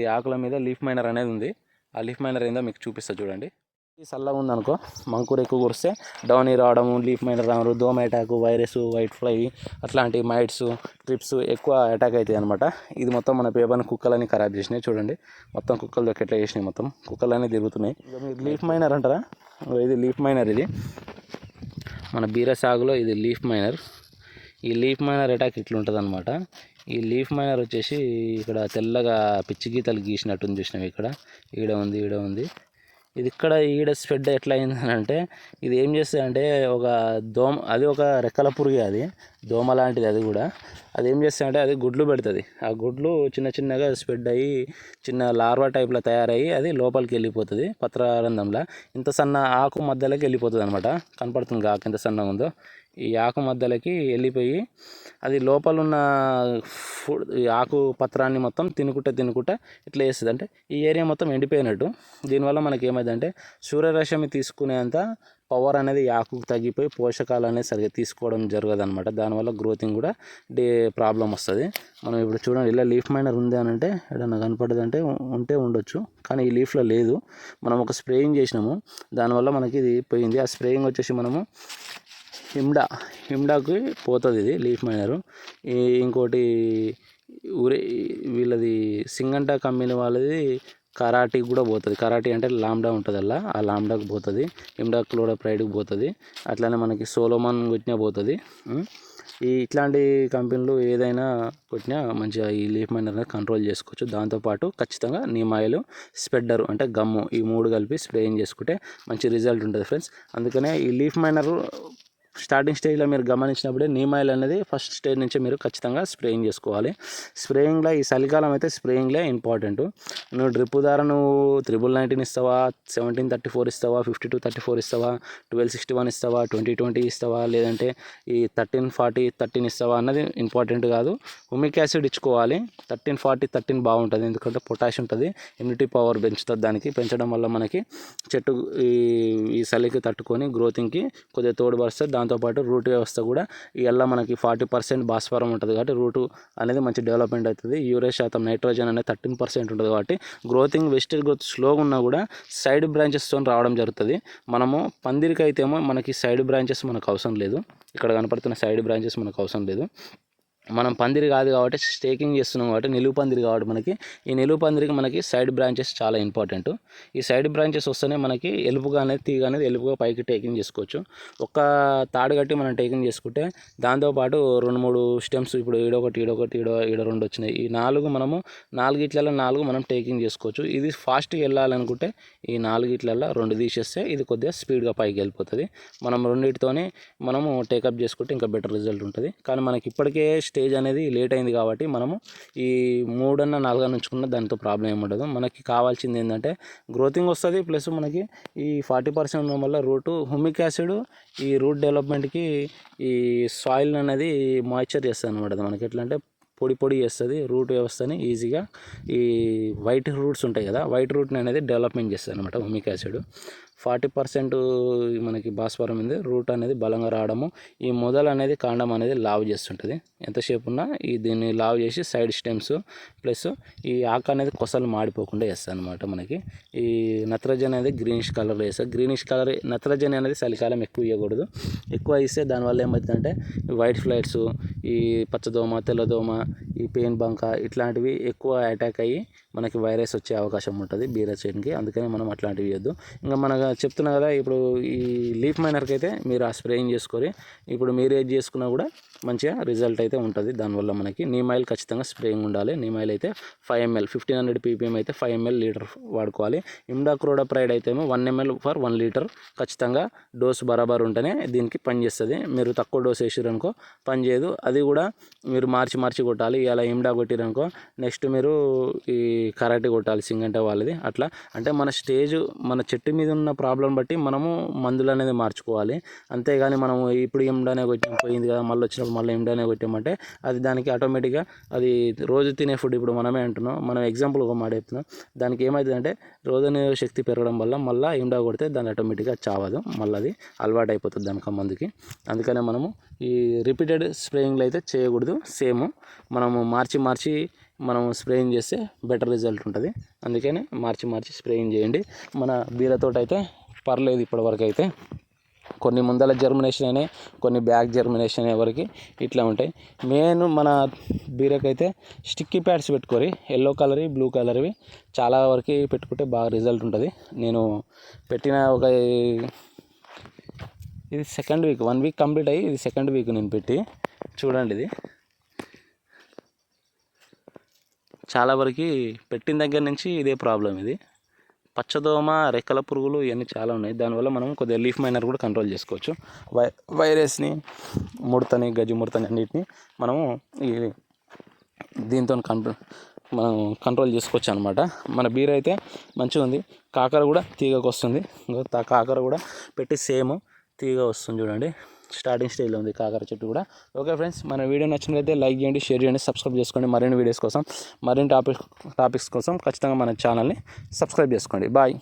ఈ ఆకుల మీద leaf miner అనేది ఉంది. ఆ లీఫ్ మైనర్ ఏందో మీకు చూపిస్తా చూడండి. ఈ చల్లగా ఉందనుకో మంకూర ఎక్కువ కురిస్తే డౌనీ రావడము లీఫ్ మైనర్ రావడం దోమ అటాక్ వైరస్ వైట్ ఫ్లై అట్లాంటి మైట్స్ ట్రిప్స్ ఎక్కువ అటాక్ అవుతాయి అనమాట ఇది మొత్తం మన పేపర్ని కుక్కలని ఖరాబ్ చేసినాయి చూడండి. మొత్తం కుక్కలు దొరికి ఎట్లా చేసినాయి మొత్తం? కుక్కలన్నీ తిరుగుతున్నాయి. మీరు లీఫ్ మైనర్ అంటారా? ఇది లీఫ్ మైనర్ ఇది. మన బీర సాగులో ఇది లీఫ్ మైనర్. ఈ లీఫ్ మైనర్ అటాక్ ఇట్లుంటుంది అనమాట ఈ లీఫ్ మైనర్ వచ్చేసి ఇక్కడ తెల్లగా పిచ్చి గీతలు గీసినట్టుంది చూసినాం ఇక్కడ? ఈడ ఉంది ఈడ ఉంది. ఇది ఇక్కడ ఈడ స్ప్రెడ్ ఎట్లా అయింది అంటే ఇది ఏం చేస్తుంది అంటే ఒక దోమ అది ఒక రెక్కల పురుగు అది దోమ లాంటిది అది కూడా. అది ఏం చేస్తాయంటే అది గుడ్లు పెడుతుంది. ఆ గుడ్లు చిన్న చిన్నగా స్ప్రెడ్ అయ్యి చిన్న లార్వా టైప్లో తయారయ్యి అది లోపలికి వెళ్ళిపోతుంది పత్రారంధంలో. ఇంత సన్న ఆకు మధ్యలోకి వెళ్ళిపోతుంది అనమాట కనపడుతుంది ఆకు ఎంత సన్నగా ఉందో. ఈ ఆకు మధ్యలోకి వెళ్ళిపోయి అది లోపల ఉన్న ఫుడ్ ఆకు పత్రాన్ని మొత్తం తినుకుంటా తినుకుంటా ఇట్లా వేస్తుంది. అంటే ఈ ఏరియా మొత్తం ఎండిపోయినట్టు. దీనివల్ల మనకి ఏమైందంటే సూర్యరశ్మి తీసుకునేంత పవర్ అనేది ఆకు ఆకుకు తగ్గిపోయి పోషకాలు అనేది సరిగ్గా తీసుకోవడం జరగదు అనమాట దానివల్ల గ్రోతింగ్ కూడా డే ప్రాబ్లం వస్తుంది. మనం ఇప్పుడు చూడండి ఇలా లీఫ్ మైనర్ ఉంది అని అంటే ఏదైనా కనపడదు అంటే ఉంటే ఉండొచ్చు. కానీ ఈ లీఫ్లో లేదు. మనం ఒక స్ప్రేయింగ్ చేసినాము. దానివల్ల మనకి ఇది పోయింది. ఆ స్ప్రేయింగ్ వచ్చేసి మనము హిమ్డా హిమ్డాకి పోతుంది ఇది లీఫ్ మైనరు. ఈ ఇంకోటి ఊరే వీళ్ళది సింగంటా కంపెనీ వాళ్ళది కరాటీకి కూడా పోతుంది. కరాటీ అంటే లాంబ్డా ఉంటుంది అలా ఆ లాంబ్డాకి పోతుంది. హిమ్డా క్లోరోప్రైడ్కి పోతుంది. అట్లానే మనకి సోలోమాన్ కొట్టినా పోతుంది. ఈ ఇట్లాంటి కంపెనీలు ఏదైనా కొట్టినా మంచిగా ఈ లీఫ్ మైనర్ కంట్రోల్ చేసుకోవచ్చు. దాంతోపాటు ఖచ్చితంగా నీమాయిలు ఆయిల్ స్ప్రెడ్డర్ అంటే గమ్ము ఈ మూడు కలిపి స్ప్రేయింగ్ చేసుకుంటే మంచి రిజల్ట్ ఉంటుంది ఫ్రెండ్స్. అందుకనే ఈ లీఫ్ మైనర్ స్టార్టింగ్ స్టేజ్లో మీరు గమనించినప్పుడే నీమ్ ఆయిల్ అనేది ఫస్ట్ స్టేజ్ నుంచి మీరు ఖచ్చితంగా స్ప్రేయింగ్ చేసుకోవాలి. స్ప్రేయింగ్లో ఈ చలికాలం అయితే స్ప్రేయింగ్లే ఇంపార్టెంట్. నువ్వు డ్రిప్ ద్వారా నువ్వు త్రిబుల్ నైన్టీన్ ఇస్తావా సెవెంటీన్ థర్టీ ఫోర్ ఇస్తావా ఫిఫ్టీ టూ థర్టీ ఫోర్ ఇస్తావా ట్వెల్వ్ సిక్స్టీ వన్ ఇస్తావా ట్వంటీ ట్వంటీ ఇస్తావా లేదంటే ఈ థర్టీన్ ఫార్టీ థర్టీన్ ఇస్తావా అన్నది ఇంపార్టెంట్ కాదు. హుమిక్ యాసిడ్ ఇచ్చుకోవాలి. థర్టీన్ ఫార్టీ థర్టీన్ బాగుంటుంది. ఎందుకంటే పొటాష్ ఉంటుంది. ఇమ్యూనిటీ పవర్ పెంచుతుంది దానికి. పెంచడం వల్ల మనకి చెట్టు ఈ ఈ చలికి తట్టుకొని గ్రోతింగ్కి కొద్దిగా తోడుపరుస్తుంది దాంతోపాటు రూట్ వ్యవస్థ కూడా ఇవల్ల మనకి ఫార్టీ పర్సెంట్ భాస్వరం ఉంటుంది కాబట్టి రూటు అనేది మంచి డెవలప్మెంట్ అవుతుంది. యూరియా శాతం నైట్రోజన్ అనేది థర్టీన్ పర్సెంట్ ఉంటుంది కాబట్టి గ్రోతింగ్ వెజిటల్ గ్రోత్ స్లోగా ఉన్నా కూడా సైడ్ బ్రాంచెస్తో రావడం జరుగుతుంది. మనము పందిరికి అయితేమో మనకి సైడ్ బ్రాంచెస్ మనకు అవసరం లేదు. ఇక్కడ కనపడుతున్న సైడ్ బ్రాంచెస్ మనకు అవసరం లేదు. మనం పందిరి కాదు కాబట్టి స్టేకింగ్ చేస్తున్నాం కాబట్టి నిలువు పందిరి కాబట్టి మనకి. ఈ నిలువు పందిరికి మనకి సైడ్ బ్రాంచెస్ చాలా ఇంపార్టెంట్ ఈ సైడ్ బ్రాంచెస్ వస్తేనే మనకి ఎలుపుగా అనేది తీగ అనేది ఎలుపుగా పైకి టేకింగ్ చేసుకోవచ్చు. ఒక్క తాడు కట్టి మనం టేకింగ్ చేసుకుంటే దాంతోపాటు రెండు మూడు స్టెమ్స్ ఇప్పుడు ఈడొకటి ఈడొకటి ఈడ ఈడ రెండు వచ్చినాయి. ఈ నాలుగు మనము నాలుగిట్లలో నాలుగు మనం టేకింగ్ చేసుకోవచ్చు. ఇది ఫాస్ట్గా వెళ్ళాలనుకుంటే ఈ నాలుగిట్లలో రెండు తీసేస్తే ఇది కొద్దిగా స్పీడ్గా పైకి వెళ్ళిపోతుంది. మనం రెండింటితోనే మనము టేకప్ చేసుకుంటే ఇంకా బెటర్ రిజల్ట్ ఉంటుంది. కానీ మనకి ఇప్పటికే స్టేజ్ అనేది లేట్ అయింది కాబట్టి మనము ఈ మూడన్న నాలుగన్న ఉంచుకున్న దానితో ప్రాబ్లం ఏమి ఉండదు. మనకి కావాల్సింది ఏంటంటే గ్రోతింగ్ వస్తుంది ప్లస్ మనకి ఈ ఫార్టీ పర్సెంట్ ఉండడం వల్ల రూటు హుమిక్ యాసిడ్ ఈ రూట్ డెవలప్మెంట్కి ఈ సాయిల్ అనేది మాయిశ్చర్ చేస్తుంది అనమాట మనకి. ఎట్లా అంటే పొడి పొడి చేస్తుంది రూట్ వ్యవస్థని ఈజీగా ఈ వైట్ రూట్స్ ఉంటాయి కదా వైట్ రూట్ని అనేది డెవలప్మెంట్ చేస్తుంది అనమాట హుమిక్ యాసిడ్. ఫార్టీ పర్సెంట్ మనకి భాస్వరం ఉంది. రూట్ అనేది బలంగా రావడము ఈ మొదలు అనేది కాండం అనేది లావ్ చేస్తుంటుంది. ఎంతసేపు ఉన్నా ఈ దీన్ని లావ్ చేసి సైడ్ స్టెమ్స్ ప్లస్ ఈ ఆక అనేది కొసలు మాడిపోకుండా వేస్తాను అనమాట మనకి. ఈ నత్రజని అనేది గ్రీనిష్ కలర్లో వేస్తాను గ్రీనిష్ కలర్ నత్రజని అనేది చలికాలం ఎక్కువ ఇవ్వకూడదు ఎక్కువ ఇస్తే దానివల్ల ఏమవుతుందంటే వైట్ ఫ్లైట్స్ ఈ పచ్చదోమ తెల్లదోమ ఈ పెయిన్ బంక ఇట్లాంటివి ఎక్కువ అటాక్ అయ్యి మనకి వైరస్ వచ్చే అవకాశం ఉంటుంది బీరా చైన్కి. అందుకని మనం అట్లాంటివి ఇవ్వద్దు ఇంకా మనకు చెప్తున్నా కదా ఇప్పుడు ఈ లీఫ్ మైనర్కి అయితే మీరు ఆ స్ప్రేయింగ్ చేసుకొని ఇప్పుడు మీరు ఏది చేసుకున్నా కూడా మంచిగా రిజల్ట్ అయితే ఉంటుంది. దానివల్ల మనకి నీమాయిల్ ఖచ్చితంగా స్ప్రేయింగ్ ఉండాలి. నీమాయిల్ అయితే five ML fifteen hundred PPM అయితే ఫైవ్ ఎంఎల్ లీటర్ వాడుకోవాలి. ఇమ్డాక్రోడప్రైడ్ అయితే one ML for one litre ఖచ్చితంగా డోస్ బరాబర్ ఉంటేనే దీనికి పనిచేస్తుంది. మీరు తక్కువ డోస్ వేసారనుకో పని చేయదు అది కూడా మీరు మార్చి మార్చి కొట్టాలి. అలా ఇమ్డా కొట్టిరనుకో నెక్స్ట్ మీరు ఈ కరాటే కొట్టాలి సింగంటే వాళ్ళది అట్లా. అంటే మన స్టేజ్ మన చెట్టు మీద ఉన్న ప్రాబ్లం బట్టి మనము మందులు అనేది మార్చుకోవాలి. అంతేగాని మనము ఇప్పుడు ఇమ్డానే కొట్టాం పోయింది కదా మళ్ళీ వచ్చినప్పుడు మళ్ళీ ఇమ్డానే కొట్టామంటే అది దానికి ఆటోమేటిక్గా అది రోజు తినే ఫుడ్ ఇప్పుడు మనమే అంటున్నాం. మనం ఎగ్జాంపుల్ ఒక మాట చెప్తున్నాం. దానికి ఏమవుతుందంటే రోజు శక్తి పెరగడం వల్ల మళ్ళీ ఇమ్డా కొడితే దాని ఆటోమేటిక్గా చావదు. మళ్ళీ అది అలవాటు అయిపోతుంది దానికి మందుకి. అందుకనే మనము ఈ రిపీటెడ్ స్ప్రేయింగ్లు అయితే చేయకూడదు. సేమ్ మనము మార్చి మార్చి మనం స్ప్రేయింగ్ చేస్తే బెటర్ రిజల్ట్ ఉంటుంది. అందుకని మార్చి మార్చి స్ప్రేయింగ్ చేయండి. మన బీరతోట అయితే పర్లేదు ఇప్పటివరకు అయితే. కొన్ని ముందల జర్మినేషన్ అయినాయి కొన్ని బ్యాక్ జర్మినేషన్ అయ్యే వరకు ఇట్లా ఉంటాయి. మెయిన్ మన బీరకైతే స్టిక్కీ ప్యాడ్స్ పెట్టుకోరి ఎల్లో కలర్వి బ్లూ కలర్వి చాలా వరకు పెట్టుకుంటే బాగా రిజల్ట్ ఉంటుంది. నేను పెట్టిన ఒక ఇది second week one week complete అయ్యి ఇది సెకండ్ వీక్ నేను పెట్టి చూడండి ఇది. చాలా వరకు పెట్టిన దగ్గర నుంచి ఇదే ప్రాబ్లం ఇది. పచ్చదోమ రెక్కల పురుగులు ఇవన్నీ చాలా ఉన్నాయి. దానివల్ల మనం కొద్దిగా లీఫ్ మైనర్ కూడా కంట్రోల్ చేసుకోవచ్చు. వై వైరస్ని ముడతని గజ్జి ముడతని అన్నిటిని మనము ఈ దీంతో కంట్రోల్ మనం కంట్రోల్ చేసుకోవచ్చు అనమాట మన బీర్ అయితే మంచిగా ఉంది కాకర కూడా తీగకు వస్తుంది కాకర కూడా పెట్టి సేమ్ తీగ వస్తుంది చూడండి. స్టార్టింగ్ స్టేజ్లో ఉంది కాకర చెట్టు కూడా. ఓకే ఫ్రెండ్స్ మన వీడియో నచ్చినట్లయితే లైక్ చేయండి షేర్ చేయండి సబ్స్క్రైబ్ చేసుకోండి. మరిన్ని వీడియోస్ కోసం మరిన్ని టాపిక్ టాపిక్స్ కోసం ఖచ్చితంగా మన ఛానల్ని సబ్స్క్రైబ్ చేసుకోండి. బాయ్